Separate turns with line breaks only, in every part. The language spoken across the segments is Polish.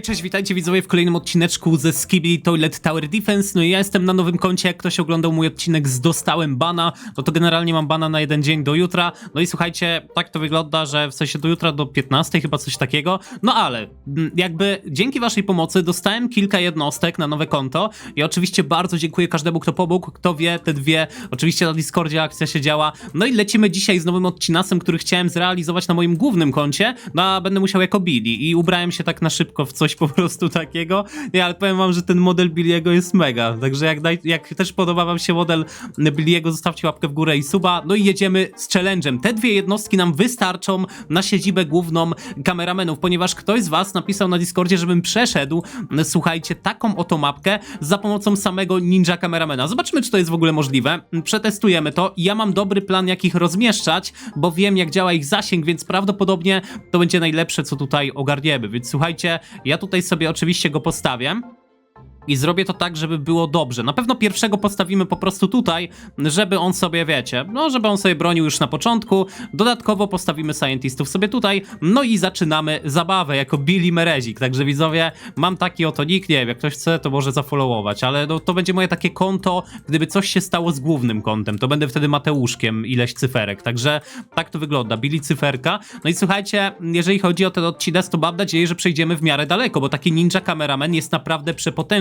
Hej, cześć, witajcie widzowie w kolejnym odcineczku ze Skibidi Toilet Tower Defense. No i ja jestem na nowym koncie, jak ktoś oglądał mój odcinek z Dostałem Bana, no to generalnie mam bana na jeden dzień do jutra. No i słuchajcie, tak to wygląda, że w sensie do jutra do 15 chyba coś takiego. No ale mm, jakby dzięki waszej pomocy dostałem kilka jednostek na nowe konto i oczywiście bardzo dziękuję każdemu, kto pomógł, kto wie, te dwie. Oczywiście na Discordzie akcja się działa. No i lecimy dzisiaj z nowym odcinasem, który chciałem zrealizować na moim głównym koncie, no a będę musiał jako Billy i ubrałem się tak na szybko w coś po prostu takiego. Nie, ale powiem wam, że ten model Billy'ego jest mega. Także jak, daj, jak też podoba wam się model Billy'ego, zostawcie łapkę w górę i suba. No i jedziemy z challenge'em. Te dwie jednostki nam wystarczą na siedzibę główną kameramenów, ponieważ ktoś z was napisał na Discordzie, żebym przeszedł, słuchajcie, taką oto mapkę za pomocą samego ninja kameramena. Zobaczymy, czy to jest w ogóle możliwe. Przetestujemy to. Ja mam dobry plan, jak ich rozmieszczać, bo wiem, jak działa ich zasięg, więc prawdopodobnie to będzie najlepsze, co tutaj ogarniemy. Więc słuchajcie, ja tutaj sobie oczywiście go postawię. I zrobię to tak, żeby było dobrze. Na pewno pierwszego postawimy po prostu tutaj, żeby on sobie, wiecie, no żeby on sobie bronił już na początku. Dodatkowo postawimy scientistów sobie tutaj. No i zaczynamy zabawę jako Billy Merezik. Także widzowie, mam taki oto nick, nie wiem, jak ktoś chce, to może zafollowować, ale no, to będzie moje takie konto, gdyby coś się stało z głównym kontem, to będę wtedy Mateuszkiem ileś cyferek. Także tak to wygląda, Billy cyferka. No i słuchajcie, jeżeli chodzi o ten odcinek, to mam nadzieję, że przejdziemy w miarę daleko, bo taki ninja kameraman jest naprawdę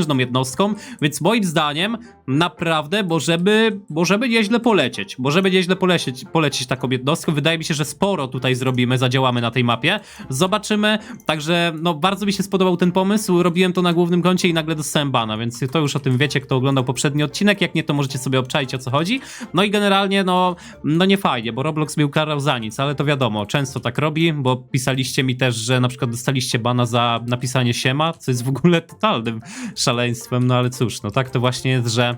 przepotężną jednostką, więc moim zdaniem naprawdę możemy, możemy nieźle polecieć. Możemy nieźle polecieć, polecieć taką jednostką. Wydaje mi się, że sporo tutaj zrobimy, zadziałamy na tej mapie. Zobaczymy. Także no bardzo mi się spodobał ten pomysł. Robiłem to na głównym koncie i nagle dostałem bana, więc to już o tym wiecie, kto oglądał poprzedni odcinek. Jak nie, to możecie sobie obczaić o co chodzi. No i generalnie no, no nie fajnie, bo Roblox mnie ukarał za nic, ale to wiadomo, często tak robi, bo pisaliście mi też, że na przykład dostaliście bana za napisanie siema, co jest w ogóle totalnym szaleństwem, no ale cóż, no tak to właśnie jest, że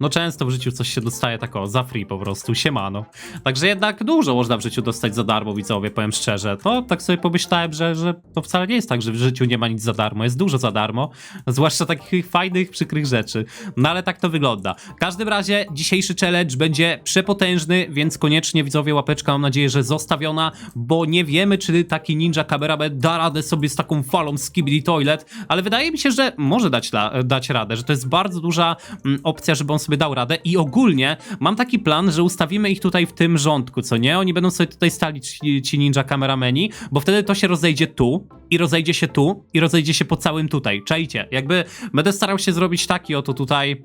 no często w życiu coś się dostaje tak o, za free po prostu, siemano. Także jednak dużo można w życiu dostać za darmo, widzowie, powiem szczerze. To tak sobie pomyślałem, że, że to wcale nie jest tak, że w życiu nie ma nic za darmo, jest dużo za darmo, zwłaszcza takich fajnych, przykrych rzeczy. No ale tak to wygląda. W każdym razie dzisiejszy challenge będzie przepotężny, więc koniecznie widzowie łapeczka mam nadzieję, że zostawiona, bo nie wiemy, czy taki ninja kameraman da radę sobie z taką falą Skibidi Toilet, ale wydaje mi się, że może dać, dać radę, że to jest bardzo duża mm, opcja, żeby on sobie dał radę i ogólnie mam taki plan, że ustawimy ich tutaj w tym rządku, co nie? Oni będą sobie tutaj stali ci, ci ninja kamerameni, bo wtedy to się rozejdzie tu i rozejdzie się tu i rozejdzie się po całym tutaj. Czajcie, jakby będę starał się zrobić taki oto tutaj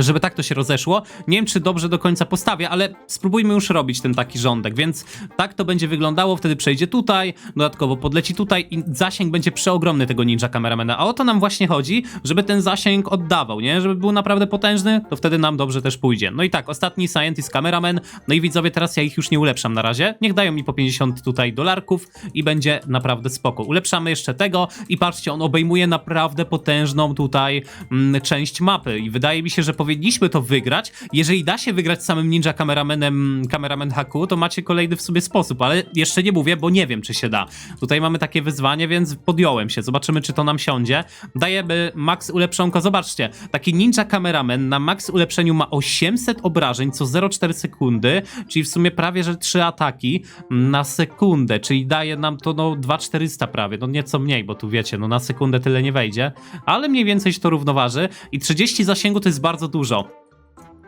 żeby tak to się rozeszło. Nie wiem, czy dobrze do końca postawię, ale spróbujmy już robić ten taki rządek, więc tak to będzie wyglądało, wtedy przejdzie tutaj, dodatkowo podleci tutaj i zasięg będzie przeogromny tego ninja kameramana, a o to nam właśnie chodzi, żeby ten zasięg oddawał, nie? Żeby był naprawdę potężny, to wtedy nam dobrze też pójdzie. No i tak, ostatni scientist cameraman, no i widzowie, teraz ja ich już nie ulepszam na razie, niech dają mi po 50 tutaj dolarków i będzie naprawdę spoko. Ulepszamy jeszcze tego i patrzcie, on obejmuje naprawdę potężną tutaj mm, część mapy i wydaje mi się, że powinniśmy to wygrać. Jeżeli da się wygrać samym ninja kameramenem, kameraman haku, to macie kolejny w sobie sposób, ale jeszcze nie mówię, bo nie wiem, czy się da. Tutaj mamy takie wyzwanie, więc podjąłem się. Zobaczymy, czy to nam siądzie. Dajemy max ulepszonko. Zobaczcie, taki ninja kameraman na max ulepszeniu ma 800 obrażeń co 0,4 sekundy, czyli w sumie prawie, że 3 ataki na sekundę, czyli daje nam to no 2400 prawie, no nieco mniej, bo tu wiecie, no na sekundę tyle nie wejdzie, ale mniej więcej się to równoważy i 30 zasięgu to jest bardzo dużo.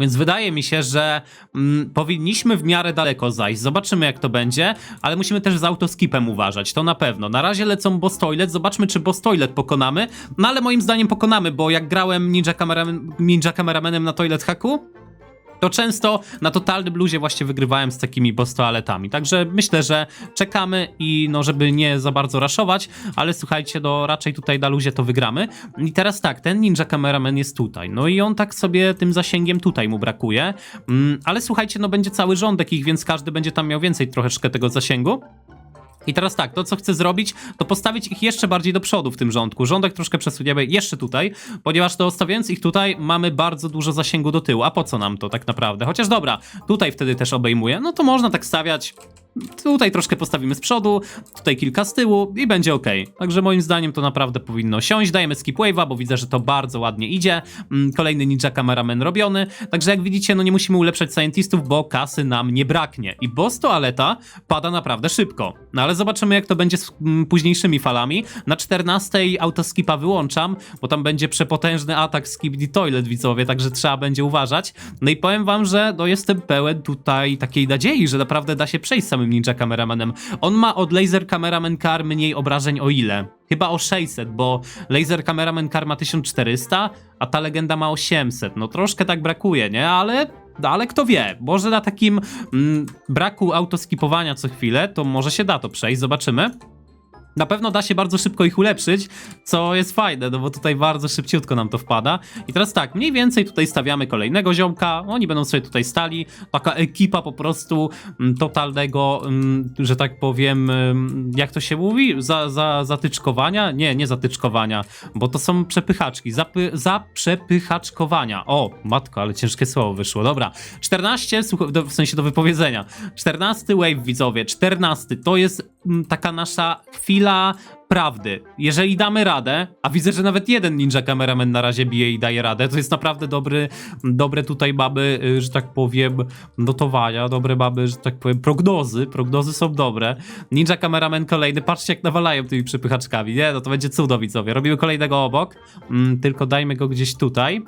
Więc wydaje mi się, że mm, powinniśmy w miarę daleko zajść. Zobaczymy, jak to będzie, ale musimy też z autoskipem uważać, to na pewno. Na razie lecą boss toilet, zobaczmy, czy boss toilet pokonamy. No ale moim zdaniem pokonamy, bo jak grałem ninja, kameraman, ninja kameramenem na toilet hacku, to często na totalnym bluzie właśnie wygrywałem z takimi boss toaletami. Także myślę, że czekamy i no, żeby nie za bardzo raszować, ale słuchajcie, no raczej tutaj na luzie to wygramy. I teraz tak, ten ninja cameraman jest tutaj. No i on tak sobie tym zasięgiem tutaj mu brakuje. Mm, ale słuchajcie, no będzie cały rządek ich, więc każdy będzie tam miał więcej troszeczkę tego zasięgu. I teraz tak, to co chcę zrobić, to postawić ich jeszcze bardziej do przodu w tym rządku. Rządek troszkę przesuniemy jeszcze tutaj, ponieważ to stawiając ich tutaj mamy bardzo dużo zasięgu do tyłu. A po co nam to tak naprawdę? Chociaż dobra, tutaj wtedy też obejmuje, no to można tak stawiać. Tutaj troszkę postawimy z przodu, tutaj kilka z tyłu i będzie ok. Także moim zdaniem to naprawdę powinno siąść. Dajemy skip wave'a, bo widzę, że to bardzo ładnie idzie. Mm, Kolejny ninja cameraman robiony. Także jak widzicie, no nie musimy ulepszać scientistów, bo kasy nam nie braknie. I boss toaleta pada naprawdę szybko. No ale zobaczymy jak to będzie z mm, późniejszymi falami. Na 14 autoskipa wyłączam, bo tam będzie przepotężny atak Skibidi Toilet, widzowie, także trzeba będzie uważać. No i powiem wam, że no jestem pełen tutaj takiej nadziei, że naprawdę da się przejść samym Ninja Cameramanem. On ma od Laser Cameraman Car mniej obrażeń o ile? Chyba o 600, bo Laser Cameraman Car ma 1400, a ta legenda ma 800. No troszkę tak brakuje, nie? Ale no, ale kto wie, może na takim mm, braku autoskipowania co chwilę, to może się da to przejść, zobaczymy. Na pewno da się bardzo szybko ich ulepszyć, co jest fajne, no bo tutaj bardzo szybciutko nam to wpada. I teraz tak, mniej więcej tutaj stawiamy kolejnego ziomka, oni będą sobie tutaj stali, taka ekipa po prostu mm, totalnego, mm, że tak powiem, mm, jak to się mówi? Za, za, zatyczkowania? Nie, nie zatyczkowania, bo to są przepychaczki, Zapy, za przepychaczkowania. O, matko, ale ciężkie słowo wyszło, dobra. 14, słuch- do- w sensie do wypowiedzenia. 14 wave, widzowie, 14, to jest taka nasza chwila prawdy. Jeżeli damy radę, a widzę, że nawet jeden ninja cameraman na razie bije i daje radę, to jest naprawdę dobry, dobre tutaj mamy, y, że tak powiem, notowania, dobre mamy, że tak powiem, prognozy. Prognozy są dobre. Ninja cameraman kolejny, patrzcie jak nawalają tymi przepychaczkami, nie? No to będzie cudo, widzowie. Robimy kolejnego obok, mm, tylko dajmy go gdzieś tutaj.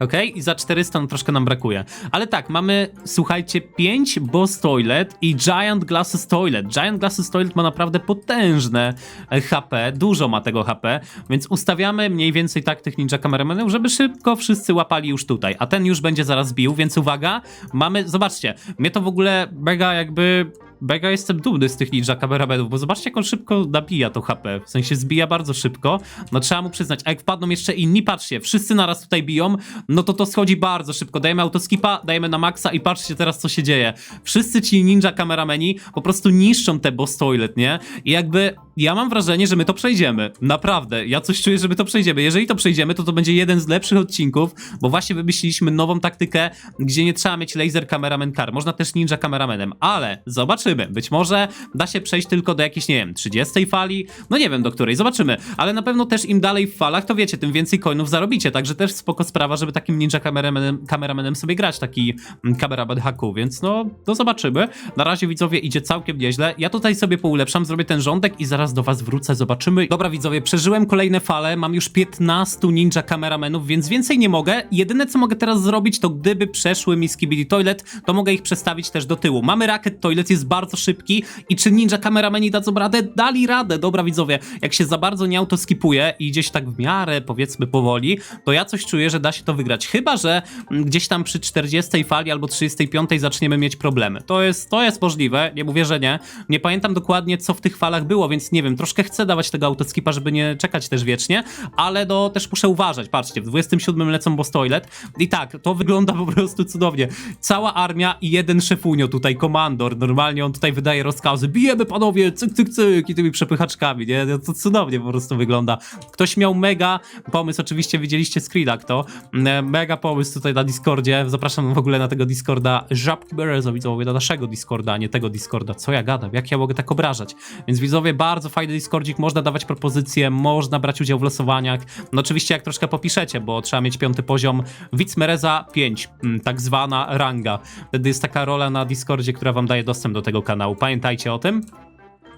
Okej, i za 400 no troszkę nam brakuje. Ale tak, mamy, słuchajcie, 5 Boss Toilet i Giant Glasses Toilet. Giant Glasses Toilet ma naprawdę potężne e, HP, dużo ma tego HP, więc ustawiamy mniej więcej tak tych ninja cameramanów, żeby szybko wszyscy łapali już tutaj. A ten już będzie zaraz bił, więc uwaga, mamy, zobaczcie, mnie to w ogóle mega jakby Mega jestem dumny z tych ninja kameramenów, bo zobaczcie jak on szybko nabija to HP, w sensie zbija bardzo szybko, no trzeba mu przyznać, a jak wpadną jeszcze inni, patrzcie, wszyscy naraz tutaj biją, no to to schodzi bardzo szybko, dajemy autoskipa, dajemy na maksa i patrzcie teraz co się dzieje, wszyscy ci ninja kamerameni po prostu niszczą te boss toilet, nie? I jakby ja mam wrażenie, że my to przejdziemy, naprawdę, ja coś czuję, że my to przejdziemy, jeżeli to przejdziemy, to to będzie jeden z lepszych odcinków, bo właśnie wymyśliliśmy nową taktykę, gdzie nie trzeba mieć laser cameraman car, można też ninja kameramenem, ale zobaczymy, być może da się przejść tylko do jakiejś, nie wiem, 30 fali, no nie wiem do której, zobaczymy, ale na pewno też im dalej w falach, to wiecie, tym więcej coinów zarobicie, także też spoko sprawa, żeby takim ninja kameramenem, kameramenem sobie grać, taki mm, kameraman haku, więc no, to zobaczymy. Na razie widzowie idzie całkiem nieźle, ja tutaj sobie poulepszam, zrobię ten rządek i zaraz do was wrócę, zobaczymy. Dobra widzowie, przeżyłem kolejne fale, mam już 15 ninja kameramenów, więc więcej nie mogę, jedyne co mogę teraz zrobić, to gdyby przeszły mi Skibidi Toilet, to mogę ich przestawić też do tyłu. Mamy Rocket Toilet, jest bardzo szybki i czy ninja kamerameni dadzą radę? Dali radę, dobra widzowie, jak się za bardzo nie autoskipuje i gdzieś tak w miarę powiedzmy powoli, to ja coś czuję, że da się to wygrać, chyba, że mm, gdzieś tam przy 40 fali albo 35 zaczniemy mieć problemy. To jest, to jest możliwe, nie mówię, że nie. Nie pamiętam dokładnie co w tych falach było, więc nie wiem, troszkę chcę dawać tego autoskipa, żeby nie czekać też wiecznie, ale no też muszę uważać, patrzcie, w 27 lecą boss toilet i tak, to wygląda po prostu cudownie. Cała armia i jeden szefunio tutaj, komandor, normalnie on tutaj wydaje rozkazy, bijemy panowie, cyk, cyk, cyk i tymi przepychaczkami, nie? No To cudownie po prostu wygląda. Ktoś miał mega pomysł, oczywiście widzieliście screena kto, e, mega pomysł tutaj na Discordzie, zapraszam w ogóle na tego Discorda. Żabki Berezo, widzowie, na naszego Discorda, a nie tego Discorda, co ja gadam, jak ja mogę tak obrażać, więc widzowie, bardzo fajny Discordzik, można dawać propozycje, można brać udział w losowaniach, no oczywiście jak troszkę popiszecie, bo trzeba mieć piąty poziom. Wicmereza 5, mm, tak zwana ranga, wtedy jest taka rola na Discordzie, która wam daje dostęp do tego kanału, pamiętajcie o tym.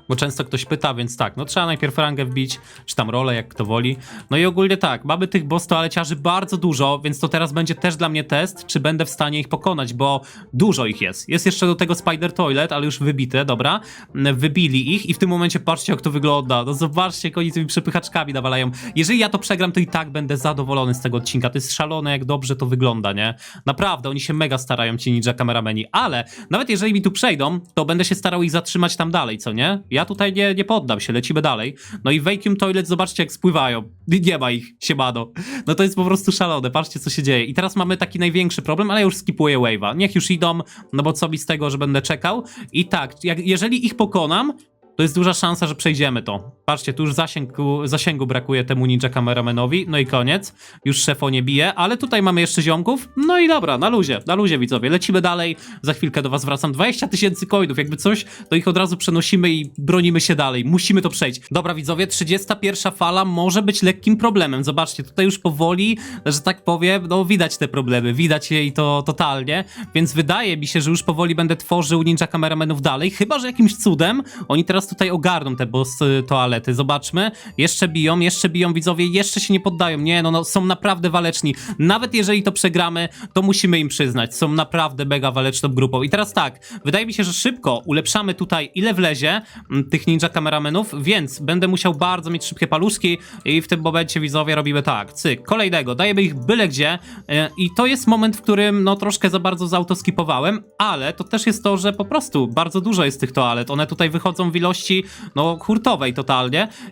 Bo często ktoś pyta, więc tak, no trzeba najpierw rangę wbić, czy tam rolę, jak kto woli. No i ogólnie tak, mamy tych boss toaleciarzy bardzo dużo, więc to teraz będzie też dla mnie test, czy będę w stanie ich pokonać, bo dużo ich jest. Jest jeszcze do tego Spider Toilet, ale już wybite, dobra. Wybili ich i w tym momencie patrzcie, jak to wygląda. No zobaczcie, jak oni tymi przepychaczkami nawalają. Jeżeli ja to przegram, to i tak będę zadowolony z tego odcinka. To jest szalone, jak dobrze to wygląda, nie? Naprawdę, oni się mega starają, ci ninja kamerameni, ale nawet jeżeli mi tu przejdą, to będę się starał ich zatrzymać tam dalej, co nie? Ja tutaj nie, nie poddam się, lecimy dalej. No i Vacuum Toilet, zobaczcie jak spływają. Nie ma ich, siemano. No to jest po prostu szalone, patrzcie co się dzieje. I teraz mamy taki największy problem, ale już skipuję wave'a. Niech już idą, no bo co mi z tego, że będę czekał. I tak, jak, jeżeli ich pokonam, to jest duża szansa, że przejdziemy to. Patrzcie, tu już zasięgu, zasięgu brakuje temu ninja kameramanowi, no i koniec. Już szefo nie bije, ale tutaj mamy jeszcze ziomków. No i dobra, na luzie, na luzie widzowie. Lecimy dalej, za chwilkę do was wracam. 20 tysięcy coinów, jakby coś, to ich od razu przenosimy i bronimy się dalej. Musimy to przejść. Dobra widzowie, 31 fala może być lekkim problemem. Zobaczcie, tutaj już powoli, że tak powiem, no widać te problemy, widać je i to totalnie, więc wydaje mi się, że już powoli będę tworzył ninja kameramenów dalej, chyba, że jakimś cudem oni teraz tutaj ogarną te boss y, Zobaczmy. Jeszcze biją, jeszcze biją widzowie, jeszcze się nie poddają. Nie, no, no są naprawdę waleczni. Nawet jeżeli to przegramy, to musimy im przyznać. Są naprawdę mega waleczną grupą. I teraz tak, wydaje mi się, że szybko ulepszamy tutaj ile wlezie m, tych ninja kameramenów, więc będę musiał bardzo mieć szybkie paluszki i w tym momencie widzowie robimy tak, cyk, kolejnego, dajemy ich byle gdzie e, i to jest moment, w którym no troszkę za bardzo zautoskipowałem, ale to też jest to, że po prostu bardzo dużo jest tych toalet, one tutaj wychodzą w ilości no hurtowej totalnie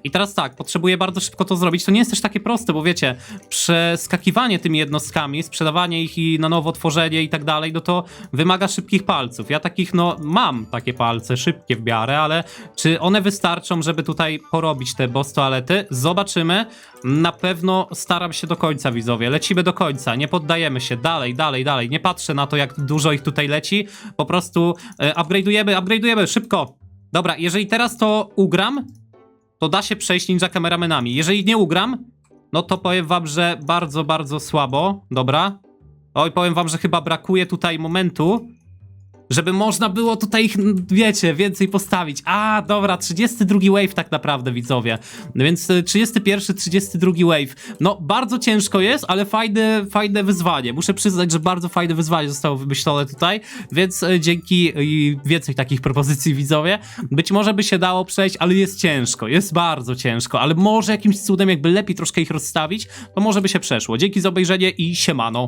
i teraz tak, potrzebuję bardzo szybko to zrobić, to nie jest też takie proste, bo wiecie, przeskakiwanie tymi jednostkami, sprzedawanie ich i na nowo tworzenie i tak dalej, no to wymaga szybkich palców, ja takich no mam takie palce, szybkie w miarę, ale czy one wystarczą, żeby tutaj porobić te boss toalety? Zobaczymy. Na pewno staram się do końca, widzowie. Lecimy do końca, nie poddajemy się. Dalej, dalej, dalej. Nie patrzę na to, jak dużo ich tutaj leci. Po prostu e, upgrade'ujemy, upgrade'ujemy, szybko. Dobra, jeżeli teraz to ugram, to da się przejść ninja kameramenami. Jeżeli nie ugram, no to powiem wam, że bardzo, bardzo słabo. Dobra. Oj, powiem wam, że chyba brakuje tutaj momentu, żeby można było tutaj ich, wiecie, więcej postawić. A, dobra, 32 wave tak naprawdę, widzowie. Więc y, 31, 32 wave. No, bardzo ciężko jest, ale fajne, fajne wyzwanie. Muszę przyznać, że bardzo fajne wyzwanie zostało wymyślone tutaj, więc y, dzięki y, więcej takich propozycji, widzowie. Być może by się dało przejść, ale jest ciężko, jest bardzo ciężko, ale może jakimś cudem, jakby lepiej troszkę ich rozstawić, to może by się przeszło. Dzięki za obejrzenie i siemano.